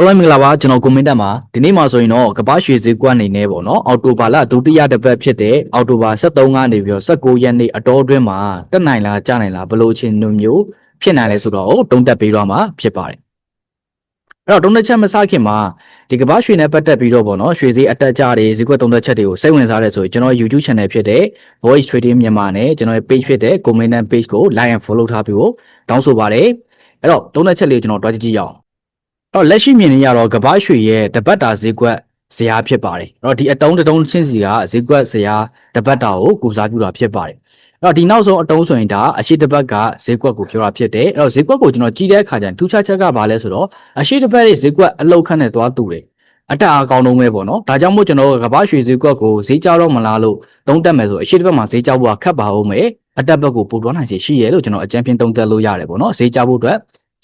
အားလုံးမင်္ဂလာပါကျွန်တော်ကွန်မန့်တက်မှာဒီနေ့မှာဆိုရင်တော့ကပ္ပရွှေဈေးကွက်အနေနဲ့ပေါ့နော်အော်တိုဘာလဒုတိယတစ်ပတ်ဖြစ်တဲ့အော်တိုဘာ23ကနေပြီးတော့19ရက်နေ့အတော်အတွင်းမှာတက်နိုင်လားကျနိုင်လားဘယ်လိုချင်းမျိုးမျိုးဖြစ်နိုင်လဲဆိုတော့တုံးတက်ပေးတော့မှာဖြစ်ပါတယ်အဲ့တော့တုံးတက်ချက်မစခင်မှာဒီကပ္ပရွှေနဲ့ပတ်သက်ပြီးတော့ပေါ့နော်ရွှေဈေးအတက်ကြတွေဈေးကွက်တုံးတက်ချက်တွေကိုစိတ်ဝင်စားတဲ့ဆိုရင်ကျွန်တော် YouTube channel ဖြစ်တဲ့ Voice Trading မြန်မာနဲ့ကျွန်တော်ရဲ့ page ဖြစ်တဲ့ Comment and Page ကို like and follow ထားပြီးတော့တောင်းဆိုပါတယ်အဲ့တော့တုံးတက်ချက်လေးကိုကျွန်တော်တွားကြည့်ကြည့်ရအောင် တော့လက်ရှိမြင်နေရတော့ကပ္ပရွှေရဲ့တပတ်တာဈေးကွက်ဇယားဖြစ်ပါတယ်အဲ့တော့ဒီအတုံးတစ်တုံးချင်းစီကဈေးကွက်ဇယားတပတ်တာကိုကုစားပြုတာဖြစ်ပါတယ်အဲ့တော့ဒီနောက်ဆုံးအတုံးဆိုရင်ဒါအရှိတပတ်ကဈေးကွက်ကိုပြောတာဖြစ်တယ်အဲ့တော့ဈေးကွက်ကိုကျွန်တော်ကြည့်တဲ့အခါကျရင်ထူးခြားချက်ကဘာလဲဆိုတော့အရှိတပတ်ရဲ့ဈေးကွက်အလောက်ခန့်နဲ့သွားတူတယ်အတက်အားကောင်းတော့ပဲပေါ့နော်ဒါကြောင့်မို့ကျွန်တော်ကပ္ပရွှေဈေးကွက်ကိုဈေးကြောက်တော့မလားလို့သုံးတက်မယ်ဆိုအရှိတပတ်မှာဈေးကြောက်ဖို့ကခက်ပါဦးမယ်အတက်ဘက်ကိုပို့သွားနိုင်ချေရှိရဲလို့ကျွန်တော်အကြံပြင်းသုံးသက်လို့ရတယ်ပေါ့နော်ဈေးကြောက်ဖို့အတွက်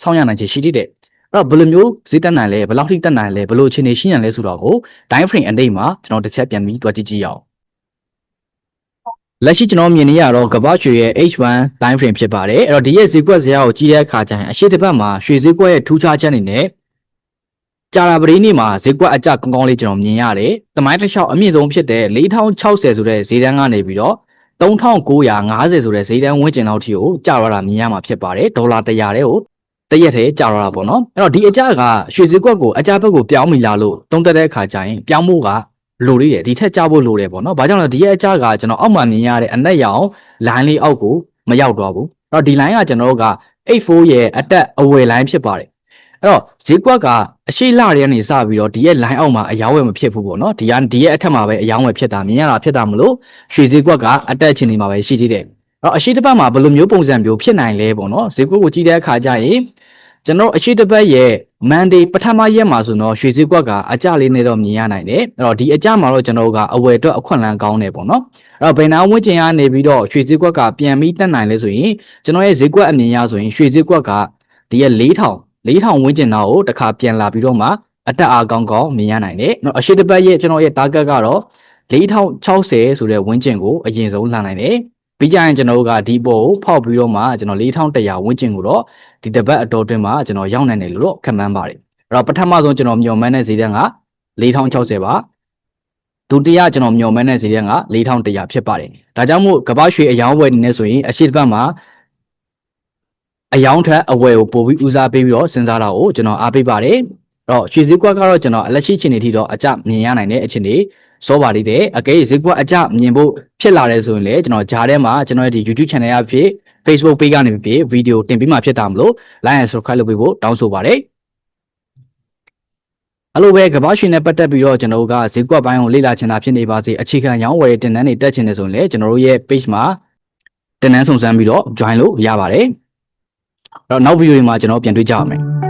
ဆောင်းရနိုင်ချေရှိသေးတယ်အဲ့ တော့ဘယ်လိုမျိုးဈေးတက်နိုင်လဲဘယ်လောက်ထိတက်နိုင်လဲဘယ်လိုအခြေအနေရှိရလဲဆိုတော့ကို time frame အတိတ်မှာကျွန်တော်တစ်ချက်ပြန်ပြီးတွက်ကြည့်ကြည့်ရအောင်လက်ရှိကျွန်တော်မြင်နေရတော့ကမ္ဘာရွှေရဲ့ H1 time frame ဖြစ်ပါတယ်အဲ့တော့ဒီရဲ့ဈေးကွက်ဇယားကိုကြည့်တဲ့အခါကျရင်အရှိတစ်ပတ်မှာရွှေဈေးကွက်ရဲ့ထူးခြားချက်အနေနဲ့ကြာလာပရိနေ့မှာဈေးကွက်အကျကောင်းကောင်းလေးကျွန်တော်မြင်ရတယ်။တမိုင်းတစ်လျှောက်အမြင့်ဆုံးဖြစ်တဲ့4060ဆိုတဲ့ဈေးတန်းကနေပြီးတော့3950ဆိုတဲ့ဈေးတန်းဝန်းကျင်လောက်ထိကိုကျသွားတာမြင်ရမှာဖြစ်ပါတယ်။ဒေါ်လာ100တဲ့ကို တရက်ထဲကြာတော့တာပေါ့နော်အဲ့တော့ဒီအကြကရွှေစည်းကွက်ကိုအကြဘက်ကိုပြောင်းမိလာလို့တုံးတက်တဲ့အခါကျရင်ပြောင်းဖို့ကလိုသေးတယ်ဒီထက်ကြဖို့လိုတယ်ပေါ့နော်ဘာကြောင့်လဲဒီရဲ့အကြကကျွန်တော်အောက်မှာမြင်ရတဲ့အနက်ရောင် line လေးအောက်ကိုမရောက်တော့ဘူးအဲ့တော့ဒီ line ကကျွန်တော်တို့က84ရဲ့အတက်အဝယ် line ဖြစ်ပါတယ်အဲ့တော့ဈေးကွက်ကအရှိလတွေကနေစပြီးတော့ဒီရဲ့ line အောက်မှာအယောင်းဝယ်မဖြစ်ဘူးပေါ့နော်ဒီကဒီရဲ့အထက်မှာပဲအယောင်းဝယ်ဖြစ်တာမြင်ရတာဖြစ်တာမလို့ရွှေဈေးကွက်ကအတက်ချင်းနေမှာပဲရှိသေးတယ်အဲ့တော့အရှိတစ်ပတ်မှာဘယ်လိုမျိုးပုံစံမျိုးဖြစ်နိုင်လဲပေါ့နော်ဈေးကွက်ကိုကြည့်တဲ့အခါကျရင် ကျွန်တော်အရှိတစ်ပတ်ရဲ့ Monday ပထမရက်မှာဆိုတော့ရွှေစည်းကွက်ကအကြလေးနဲ့တော့မြင်ရနိုင်တယ်အဲ့တော့ဒီအကြမှာတော့ကျွန်တော်တို့ကအဝယ်အတွက်အခွင့်အလမ်းကောင်းတယ်ပေါ့နော်အဲ့တော့ဘယ်နာဝင့်ကျင်ကနေပြီးတော့ရွှေစည်းကွက်ကပြန်ပြီးတက်နိုင်လဲဆိုရင်ကျွန်တော်ရဲ့ဈေးကွက်အမြင်ရဆိုရင်ရွှေစည်းကွက်ကဒီရဲ့4000 4000ဝန်းကျင်တော့တခါပြန်လာပြီးတော့မှအတက်အားကောင်းကောင်းမြင်ရနိုင်တယ်နော်အရှိတစ်ပတ်ရဲ့ကျွန်တော်ရဲ့ target ကတော့4060ဆိုတဲ့ဝန်းကျင်ကိုအရင်ဆုံးလာနိုင်တယ် ပြီးကြရင်ကျွန်တော်တို့ကဒီပေါ်ကိုဖောက်ပြီးတော့မှကျွန်တော်4100ဝန်းကျင်ကိုတော့ဒီတပတ်အတော်အတွင်းမှာကျွန်တော်ရောက်နိုင်တယ်လို့တော့ခန့်မှန်းပါတယ်အဲ့တော့ပထမဆုံးကျွန်တော်မျှော်မှန်းတဲ့ဈေးတန်းက4060ပါဒုတိယကျွန်တော်မျှော်မှန်းတဲ့ဈေးတန်းက4100ဖြစ်ပါတယ်ဒါကြောင့်မို့ကမ္ဘာရွှေအယောင်းဝယ်နေနေဆိုရင်အရှိတစ်ပတ်မှာအယောင်းထက်အဝယ်ကိုပို့ပြီးဦးစားပေးပြီးတော့စဉ်းစားတာကိုကျွန်တော်အားပေးပါတယ်အဲ့တော့ရွှေဈေးကွက်ကတော့ကျွန်တော်အလက်ရှိအခြေအနေထိတော့အကြမြင်ရနိုင်တဲ့အခြေအနေ စောပါလိမ့်တယ်အကယ်၍ဈေးကွက်အကြမြင်ဖို့ဖြစ်လာတယ်ဆိုရင်လည်းကျွန်တော်ဂျားထဲမှာကျွန်တော်ရဲ့ဒီ YouTube channel အဖြစ် Facebook page ကနေပြီးဗီဒီယိုတင်ပေးမှဖြစ်တာမလို့ like and subscribe လုပ်ပေးဖို့တောင်းဆိုပါတယ်အဲ့လိုပဲကမ္ဘာရှင်နဲ့ပတ်သက်ပြီးတော့ကျွန်တော်တို့ကဈေးကွက်ပိုင်းကိုလေ့လာချင်တာဖြစ်နေပါစေအခြေခံရောင်းဝယ်တင်နန်းတွေတက်ချင်တယ်ဆိုရင်လည်းကျွန်တော်တို့ရဲ့ page မှာတင်နန်းစုံစမ်းပြီးတော့ join လို့ရပါတယ်အဲ့တော့နောက်ဗီဒီယိုတွေမှာကျွန်တော်ပြန်တွေ့ကြပါမယ်